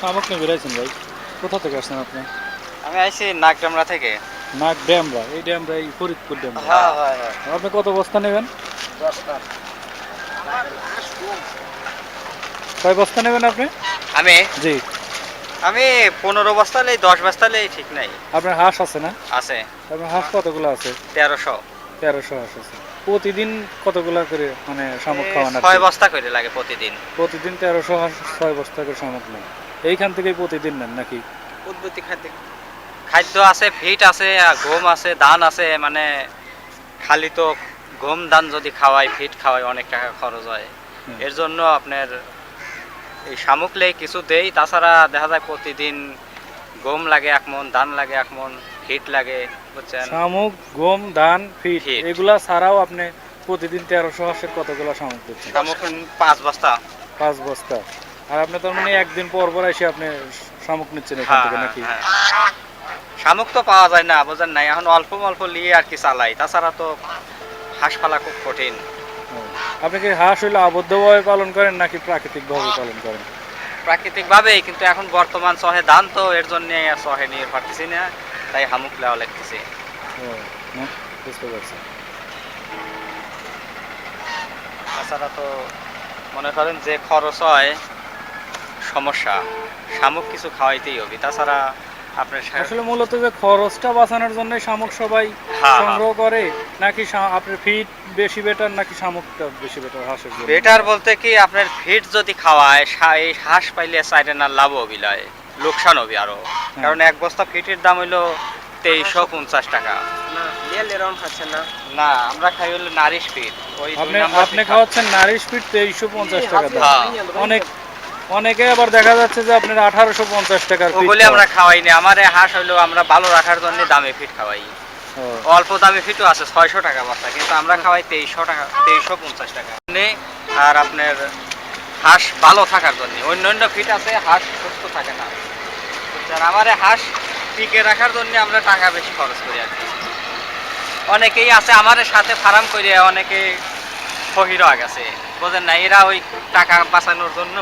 শামুক নিয়ে বেরাইছেন ভাই। কোথা থেকে আসছেন আপনি? আমি আইছি নাগডামরা থেকে। নাক ড্যামরা এই ড্যামরা এই ফরিদপুর ড্যামরা হ্যাঁ হ্যাঁ হ্যাঁ। আপনি কত বস্তা নেবেন? কয় বস্তা নেবেন আপনি? আমি? জি। আমি পনেরো বস্তা নেই দশ বস্তা নেই ঠিক নাই। আপনার হাঁস আছে না? আছে। আপনার হাঁস কতগুলো আছে? তেরোশো। তেরোশো হাঁস আছে। প্রতিদিন কতগুলো করে মানে শামুক খাওয়ান ছয় বস্তা করে লাগে প্রতিদিন। প্রতিদিন তেরোশো হাঁস ছয় বস্তা করে শামুক নেন এইখান থেকেই প্রতিদিন নেন নাকি? উদ্বৃত্তি খাদ্য। খাদ্য আছে ফিট আছে আর গম আছে ধান আছে মানে খালি তো গম ধান যদি খাওয়াই ফিট খাওয়াই অনেক টাকা খরচ হয়। এর জন্য আপনার এই শামুক লেই কিছু দেই। তাছাড়া দেখা যায় প্রতিদিন গম লাগে এক মন ধান লাগে এক মন ফিট লাগে বুঝছেন? শামুক গম ধান ফিট ফিট। এগুলা ছাড়াও আপনি প্রতিদিন তেরোশো হাঁসের কতগুলো শামুক দিচ্ছেন? শামুক পাঁচ বস্তা। পাঁচ বস্তা। আর আপনি তার মানে একদিন পর পর এসে আপনি শামুক নিচ্ছেন এখান হ্যাঁ থেকে হ্যাঁ, নাকি? হ্যাঁ। শামুক তো পাওয়া যায় না বুঝেন নাই। এখন অল্প অল্প নিয়ে আর কি চালাই। তাছাড়া তো হাঁস পালা খুব কঠিন। আপনি কি হাঁস হইলে আবদ্ধভাবে পালন করেন নাকি প্রাকৃতিক ভাবে পালন করেন? প্রাকৃতিক ভাবেই কিন্তু এখন বর্তমান সহে ধান তো এর জন্য সহে নিয়ে পারতেছি না। তাই হামুক লেওয়া লাগতেছে। বুঝতে পারছি। তাছাড়া তো মনে করেন যে খরচ হয় সমস্যা। শামুক কিছু খাওয়াইতেই হবে। তাছাড়া আপনার আসলে মূলত যে খরচটা বাঁচানোর জন্য শামুক সবাই হ্যাঁ, সংগ্রহ করে নাকি আপনার ফিট বেশি বেটার নাকি শামুকটা বেশি বেটার হাঁসের জন্য? বেটার বলতে কি আপনার ফিট যদি খাওয়ায় এই হাঁস পাইলে সাইডে না লাভ লোকসান হবি আরও। কারণ এক বস্তা ফিটের দাম হইল তেইশশো পঞ্চাশ টাকা। না রিয়েল এরাউন্ড খাচ্ছেন না। না আমরা খাই হলো নারিশ ফিট আপনি খাওয়াচ্ছেন নারিশ ফিট তেইশশো পঞ্চাশ টাকা হ্যাঁ। অনেক অনেকে আবার দেখা যাচ্ছে যে আপনার আঠারোশো পঞ্চাশ টাকার ওগুলি আমরা। খাওয়াই না আমার এই হাঁস হইল আমরা ভালো রাখার জন্য দামে ফিট খাওয়াই। অল্প দামে ফিটও আছে ছয়শো টাকা বস্তা কিন্তু আমরা খাওয়াই তেইশশো টাকা তেইশশো পঞ্চাশ টাকা। আর আপনার হাঁস ভালো থাকার জন্য অন্য অন্য ফিট আছে হাঁস সুস্থ থাকে না? আমার এই হাঁস টিকে রাখার জন্য আমরা টাকা বেশি খরচ করি আর কি। অনেকেই আছে আমার সাথে ফার্ম করে অনেকে হয়ে গেছে। বোঝেন না এরা ওই টাকা বাঁচানোর জন্য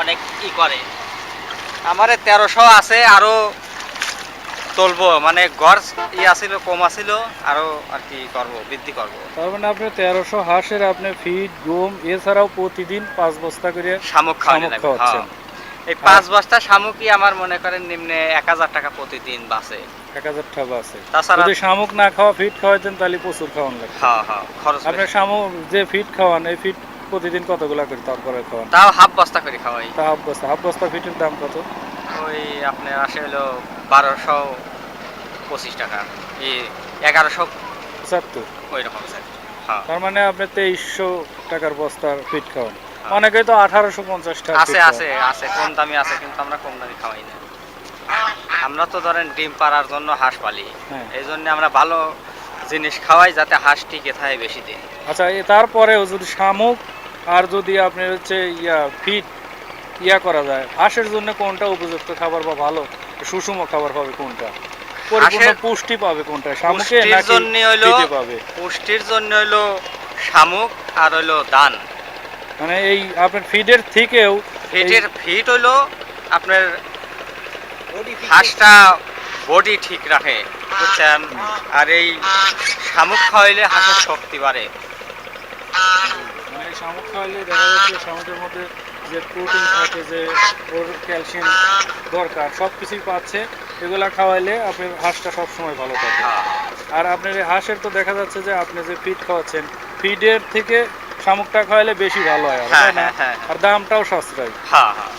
অনেক ই করে আমার তেরোশো আছে আরও তুলবো মানে গড় ই আছিল কম আছিল আরও আর কি করব বৃদ্ধি করব তার মানে আপনি তেরোশো হাঁসের আপনি ফিট গম এছাড়াও প্রতিদিন পাঁচ বস্তা করে শামুক খাওয়াচ্ছেন। হ্যাঁ। এই পাঁচ বস্তা শামুকই আমার মনে করেন নিম্নে এক হাজার টাকা প্রতিদিন বাঁচে এক হাজার টাকা আছে তাছাড়া যদি শামুক না খাওয়া ফিট খাওয়াইতেন তাহলে প্রচুর খাওয়ান লাগবে হ্যাঁ হ্যাঁ খরচ আপনার বেশি। শামুক যে ফিট খাওয়ান এই ফিট প্রতিদিন কতগুলা করে তারপরে খাওয়ান? তাও হাফ বস্তা করে খাওয়াই। তা হাফ বস্তা হাফ বস্তা ফিটের দাম কত? ওই আপনার আসে হলো বারোশো পঁচিশ টাকা। এই এগারোশো পঁচাত্তর ওই রকম স্যার হ্যাঁ। তার মানে আপনি তেইশশো টাকার বস্তার ফিট খাওয়ান। হ্যাঁ। অনেকেই তো আঠারোশো পঞ্চাশ টাকা আছে আছে আছে। কম দামি আছে কিন্তু আমরা কম দামি খাওয়াই না। আমরা তো ধরেন ডিম পাড়ার জন্য হাঁস পালি। হ্যাঁ। এই জন্য আমরা ভালো জিনিস খাওয়াই যাতে হাঁস টিকে থাকে বেশি দিন। আচ্ছা এ তারপরেও যদি শামুক আর যদি আপনি হচ্ছে ইয়া ফিট ইয়া করা যায় হাঁসের জন্য কোনটা উপযুক্ত খাবার বা ভালো? সুষম খাবার পাবে কোনটা? পরিপূর্ণ পুষ্টি পাবে কোনটা? শামুকে পুষ্টির নাকি জন্য ফিটে পাবে? পুষ্টির জন্য হইল শামুক আর হইল ধান মানে এই আপনার ফিডের থেকেও ফিটের ফিট হইল আপনার বডি হাঁসটা বডি ঠিক রাখে বুঝছেন? আর এই শামুক খাওয়াইলে হাঁসের শক্তি বাড়ে। এই শামুক খাওয়ালে দেখা যাচ্ছে শামুকের মধ্যে যে প্রোটিন থাকে যে ওর ক্যালসিয়াম দরকার সব কিছুই পাচ্ছে। এগুলা খাওয়াইলে আপনার হাঁসটা সবসময় ভালো থাকে আর আপনার এই হাঁসের তো দেখা যাচ্ছে যে আপনি যে ফিড খাওয়াচ্ছেন ফিডের থেকে শামুকটা খাওয়াইলে বেশি ভালো হয় আর, তাই না? হ্যাঁ হ্যাঁ। আর দামটাও সাশ্রয়। হ্যাঁ হ্যাঁ।